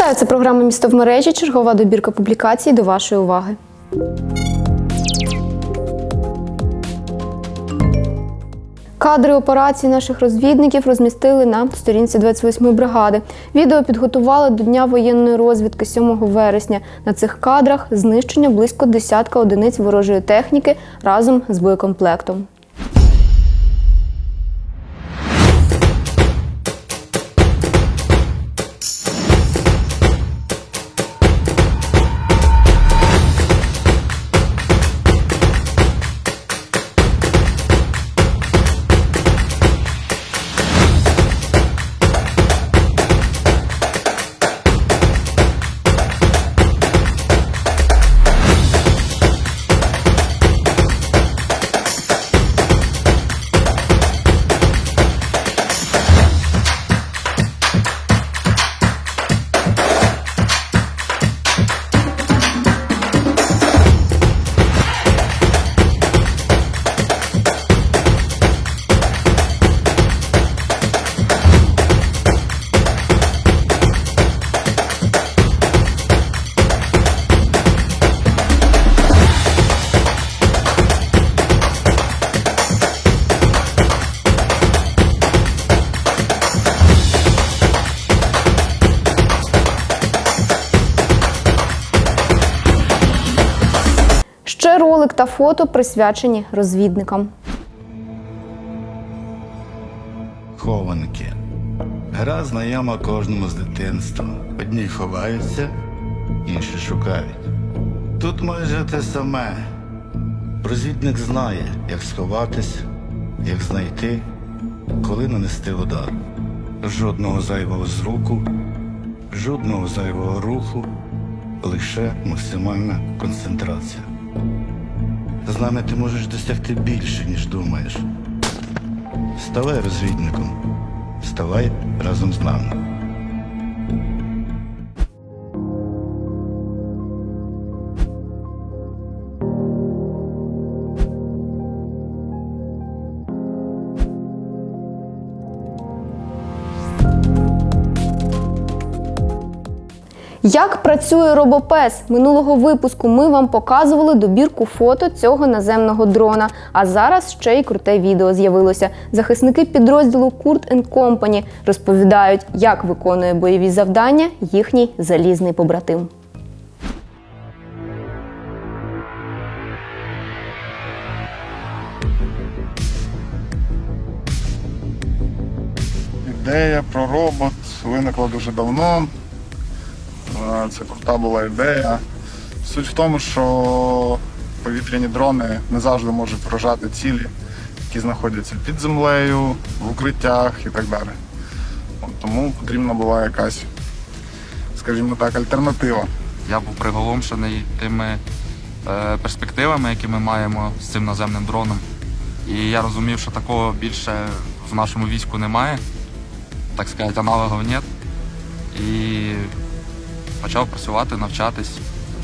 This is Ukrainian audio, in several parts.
Вітаю, це програма Місто в мережі. Чергова добірка публікацій до вашої уваги. Кадри операції наших розвідників розмістили на сторінці 28-ї бригади. Відео підготували до Дня воєнної розвідки 7 вересня. На цих кадрах знищення близько десятка одиниць ворожої техніки разом з боєкомплектом. Та фото присвячені розвідникам. Хованки. Гра знайома кожному з дитинства. Одні ховаються, інші шукають. Тут майже те саме. Розвідник знає, як сховатись, як знайти, коли нанести удар. Жодного зайвого зруку, жодного зайвого руху, лише максимальна концентрація. З нами ти можеш досягти більше, ніж думаєш. Ставай розвідником. Ставай разом з нами. Як працює робопес? Минулого випуску ми вам показували добірку фото цього наземного дрона. А зараз ще й круте відео з'явилося. Захисники підрозділу Kurt Company розповідають, як виконує бойові завдання їхній залізний побратим. Ідея про робот виникла дуже давно. Е, Це крута була ідея. Суть в тому, що повітряні дрони не завжди можуть вражати цілі, які знаходяться під землею, в укриттях і так далі. Тому потрібна була якась, скажімо так, альтернатива. Я був приголомшений тими е, перспективами, які ми маємо з цим наземним дроном. І я розумів, що такого більше в нашому війську немає, так сказати, аналогів нет. І почав працювати, навчатись,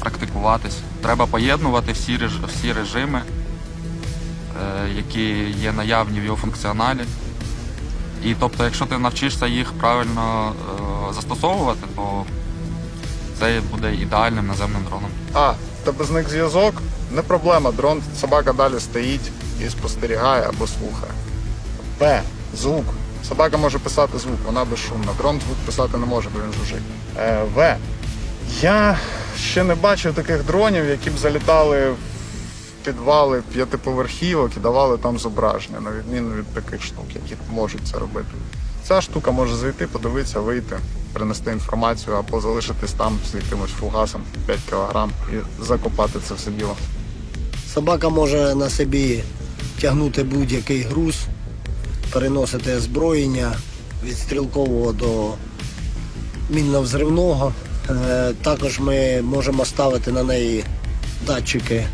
практикуватись. Треба поєднувати всі, всі режими, е, які є наявні в його функціоналі. І тобто, якщо ти навчишся їх правильно е, застосовувати, то це буде ідеальним наземним дроном. А, тебе зник зв'язок, не проблема. Дрон, собака далі стоїть і спостерігає або слухає. Б. Звук. Собака може писати звук, вона безшумна. Дрон звук писати не може, бо він жужить. Е, в. Я ще не бачив таких дронів, які б залітали в підвали п'ятиповерхівок і давали там зображення, на відміну від таких штук, які можуть це робити. Ця штука може зайти, подивитися, вийти, принести інформацію або залишитись там з якимось фугасом 5 кг і закопати це все діло. Собака може на собі тягнути будь-який груз, переносити озброєння від стрілкового до мінно-взривного. Е, Також ми можемо ставити на неї датчики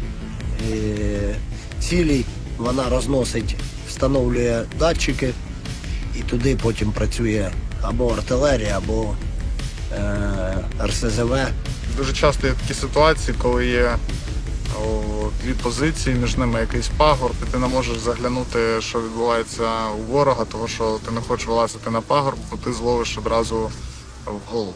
е, цілей. Вона розносить, встановлює датчики і туди потім працює або артилерія, або е, РСЗВ. Дуже часто є такі ситуації, коли є дві позиції, між ними якийсь пагорб, і ти не можеш заглянути, що відбувається у ворога, тому що ти не хочеш вилазити на пагорб, бо ти зловиш одразу в голову.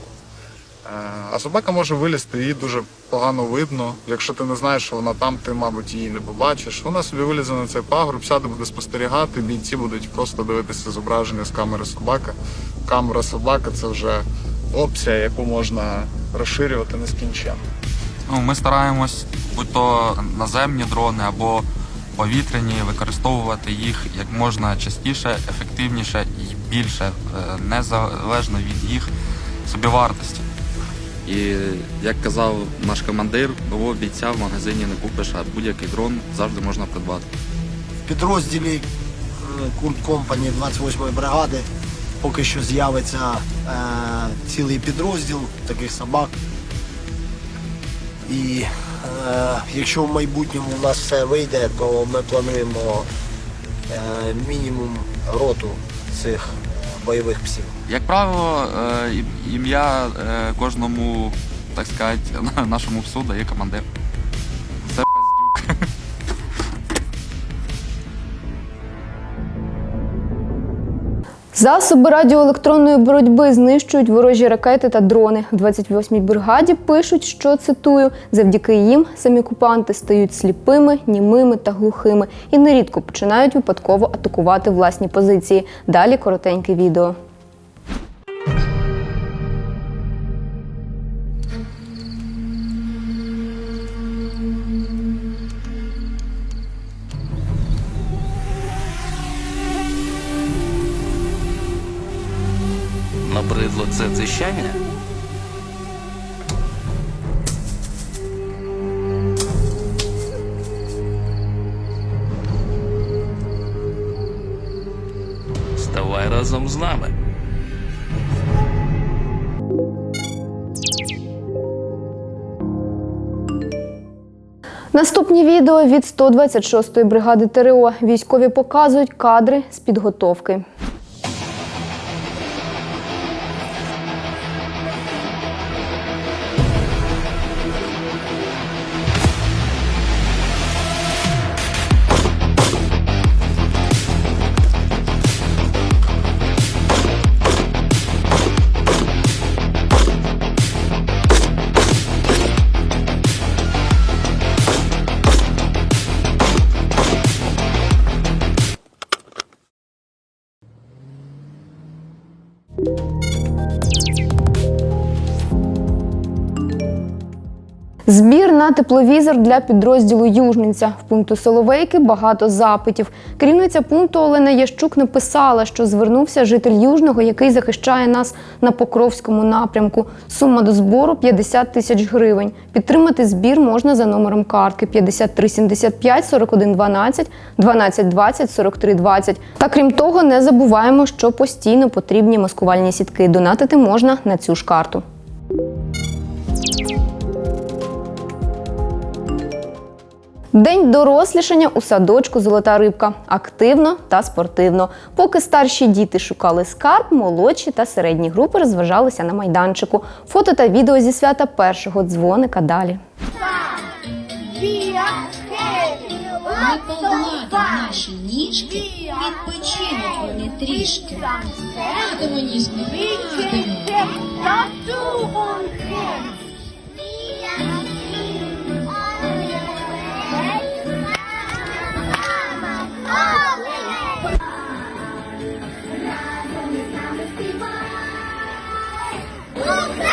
А собака може вилізти, її дуже погано видно. Якщо ти не знаєш, що вона там, ти, мабуть, її не побачиш. Вона собі вилізе на цей пагорб, сяде, буде спостерігати, бійці будуть просто дивитися зображення з камери собаки. Камера собака це вже опція, яку можна розширювати нескінченно. Ну, ми стараємось, будь то наземні дрони або повітряні, використовувати їх як можна частіше, ефективніше і більше, е, незалежно від їх собівартості. І як казав наш командир, нового бійця в магазині не купиш, а будь-який дрон завжди можна придбати. В підрозділі е, Курт Компані 28-ї бригади поки що з'явиться е, цілий підрозділ таких собак. І е, якщо в майбутньому у нас все вийде, то ми плануємо е, мінімум роту цих бойових псів. Як правило, е, ім'я е, кожному, так сказати, нашому псу дає командир. Засоби радіоелектронної боротьби знищують ворожі ракети та дрони. В 28-й бригаді пишуть, що цитую: завдяки їм самі окупанти стають сліпими, німими та глухими і нерідко починають випадково атакувати власні позиції. Далі коротеньке відео. Набридло це дзищання? Ставай разом з нами. Наступні відео від 126-ї бригади ТРО. Військові показують кадри з підготовки. Thank you. Збір на тепловізор для підрозділу Южниця. В пункту Соловейки багато запитів. Керівниця пункту Олена Ящук написала, що звернувся житель Южного, який захищає нас на Покровському напрямку. Сума до збору 50 тисяч гривень. Підтримати збір можна за номером картки 5375 4112 1220 4320. Та крім того, не забуваємо, що постійно потрібні маскувальні сітки. Донатити можна на цю ж карту. День дорослішання у садочку Золота рибка активно та спортивно. Поки старші діти шукали скарб, молодші та середні групи розважалися на майданчику. Фото та відео зі свята першого дзвоника далі. Ми наші ніжки, відпочинуть вони трішки. Гратимо ніжки, Look!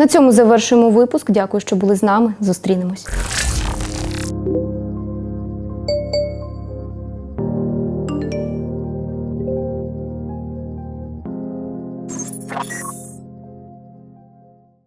На цьому завершуємо випуск. Дякую, що були з нами. Зустрінемось.